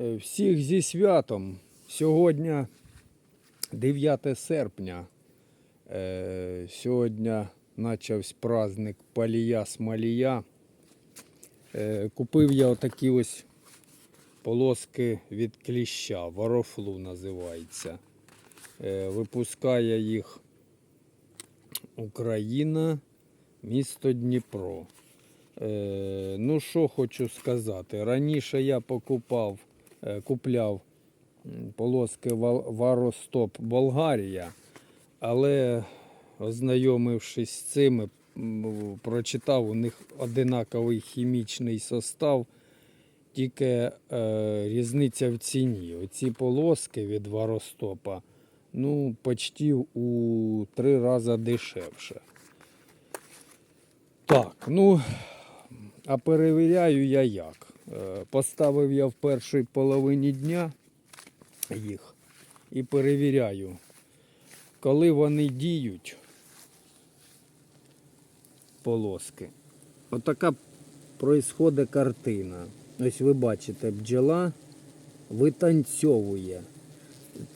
Е, Всіх зі святом. Сьогодні 9 серпня. Е, Сьогодні почався праздник Палія Смалія. Е, Купив я отакі ось полоски від кліща, ворофлу називається. Випускає їх Україна, місто Дніпро. Ну, що хочу сказати. Раніше я покупав, купляв полоски Варостоп Болгарія, але ознайомившись з цими, прочитав у них одинаковий хімічний состав, тільки е, різниця в ціні. Оці полоски від Варостопа ну, почти у три рази дешевше. Так, ну, а перевіряю я як. Е, Поставив я в першій половині дня їх і перевіряю, коли вони діють, полоски. Отака происходить картина. Ось ви бачите, бджола витанцьовує.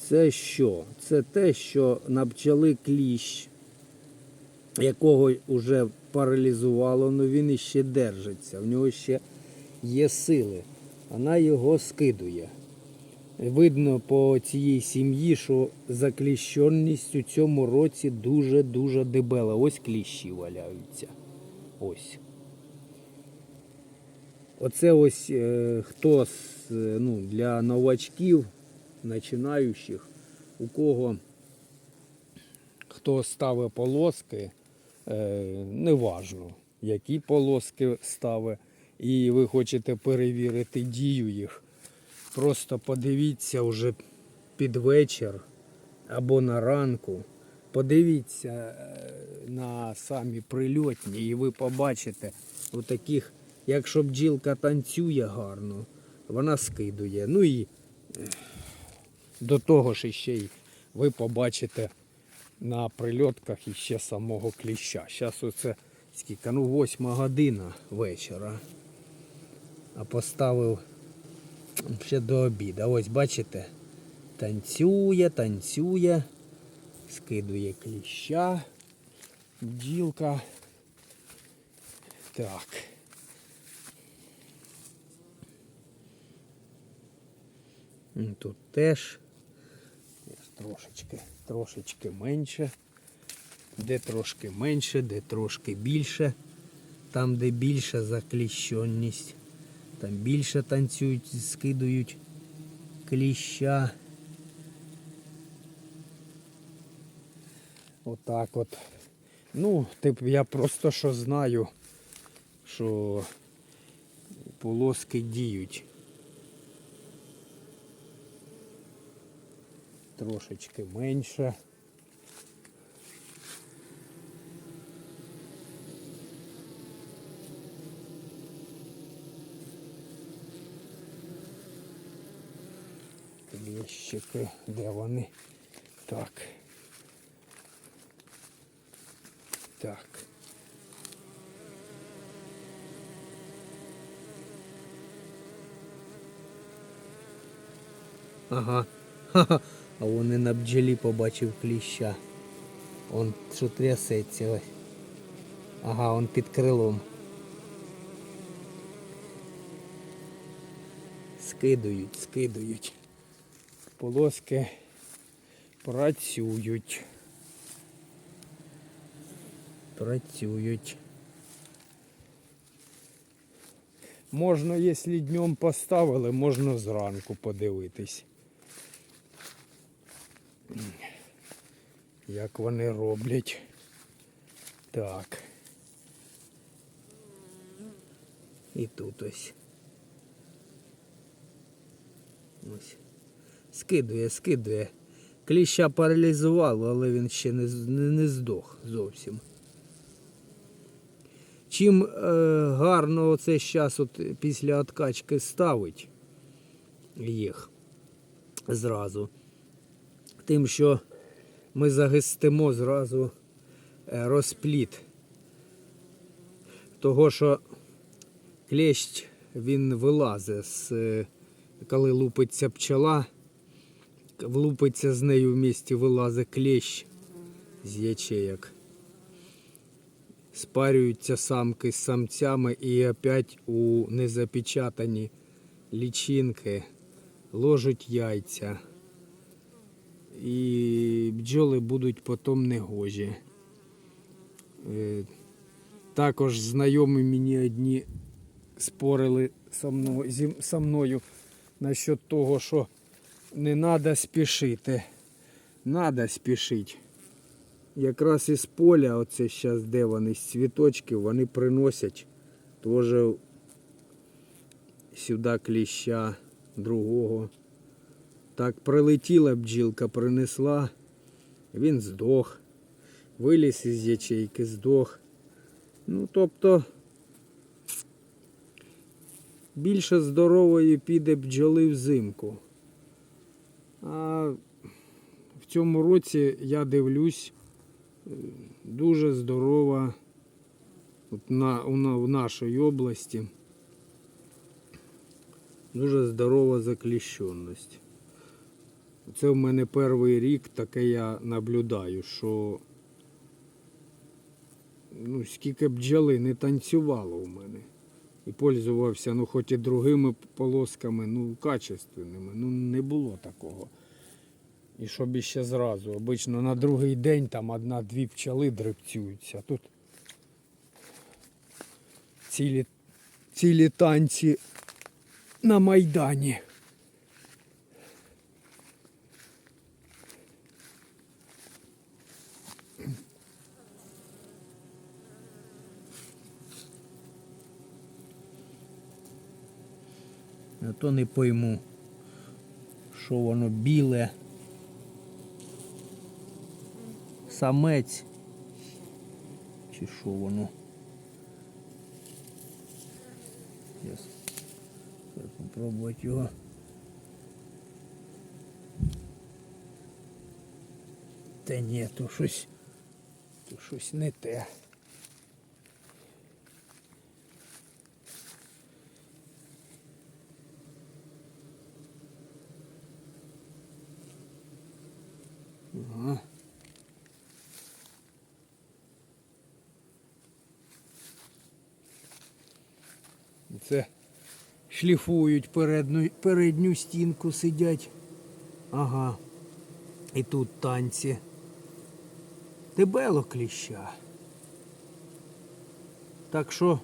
Це що? Це те, що на пчели кліщ, якого вже паралізувало, але він іще держиться. В нього ще є сили. Вона його скидує. Видно по цій сім'ї, що закліщеність у цьому році дуже-дуже дебела. Ось кліщі валяються. Ось. Оце ось е, хто з, е, ну, для новачків, починаючих, у кого хто ставить полоски, е, неважно, які полоски ставить, і ви хочете перевірити дію їх. Просто подивіться вже під вечір або на ранку. Подивіться е, на самі прильотні, і ви побачите у таких, якщо бджілка танцює гарно, вона скидує. Ну і е, до того ж ще й ви побачите на прильотках іще самого кліща. Зараз оце скільки, ну восьма година вечора. А поставив ще до обіду. Ось бачите, танцює, танцює, скидує кліща, бджілка. Так. Тут теж трошечки, трошечки менше. Де трошки менше, де трошки більше. Там, де більша закліщеність, там більше танцюють, скидують кліща. Отак от. Ну, тип, я просто що знаю, що полоски діють. Трошечки менше. Кліщики, де вони? Так. Так. Ага. Ха-ха. А вони на бджолі побачив кліща. Он що трясеться. Ага, он під крилом. Скидують, скидують. Полоски працюють. Працюють. Можна, якщо днем поставили, можна зранку подивитись. Як вони роблять. Так. І тут ось. Ось. Скидує, скидує. Кліща паралізувало, але він ще не, не, здох зовсім. Чим е, гарно оце зараз от після откачки ставить їх зразу, тим, що ми загистимо зразу е, розпліт. Того, що клещ він вилазить е, коли лупиться пчела, влупиться з нею в місті вилазить клещ з ячеєк. Спарюються самки з самцями і опять у незапечатані лічинки ложать яйця. І бджоли будуть потім негожі. Е, Також знайомі мені одні спорили со мною, зі, со мною насчет того, що не треба спішити. Треба спішити. Якраз із поля, оце зараз де вони з цвіточків, вони приносять теж сюди кліща другого. Так прилетіла бджілка, принесла, він здох. Виліз із ячейки, здох. Ну, тобто більше здорової піде бджоли взимку. В цьому році я дивлюсь е, дуже здорова от на- в нашій області. Дуже здорова закліщеність. Це в мене перший рік таке я наблюдаю, що ну, скільки бджоли не танцювало у мене. І пользувався, ну, хоч і другими полосками, ну, качественними. Ну, не було такого. І щоб іще зразу. Обично на другий день там одна-дві пчели дребцюються. Тут цілі, цілі танці на Майдані. А то не пойму, що воно біле. Самець. Чи що воно? Зараз попробувати його. Та ні, то щось, то щось не те. Це шліфують передню, передню стінку, сидять. Ага. І тут танці. Дебело кліща. Так що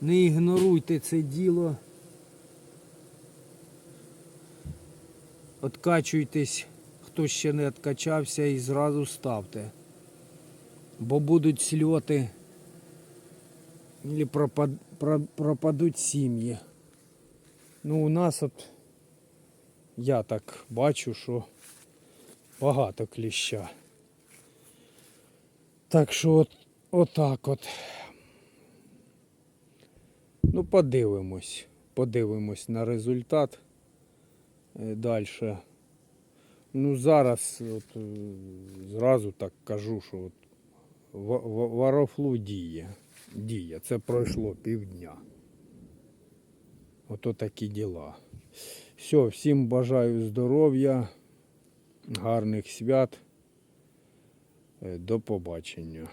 не ігноруйте це діло. Откачуйтесь, хто ще не откачався і зразу ставте. Бо будуть сльоти. Или пропад, про- пропадуть сім'ї. Ну, у нас от я так бачу, що багато кліща. Так що от, отак от. Ну, подивимось. Подивимось на результат. Далі. Ну, зараз от, е, зразу так кажу, що от Ва- ва- Варофлу діє. Діє. Це пройшло півдня. Ото такі діла. Все, всім бажаю здоров'я, гарних свят. Е, До побачення.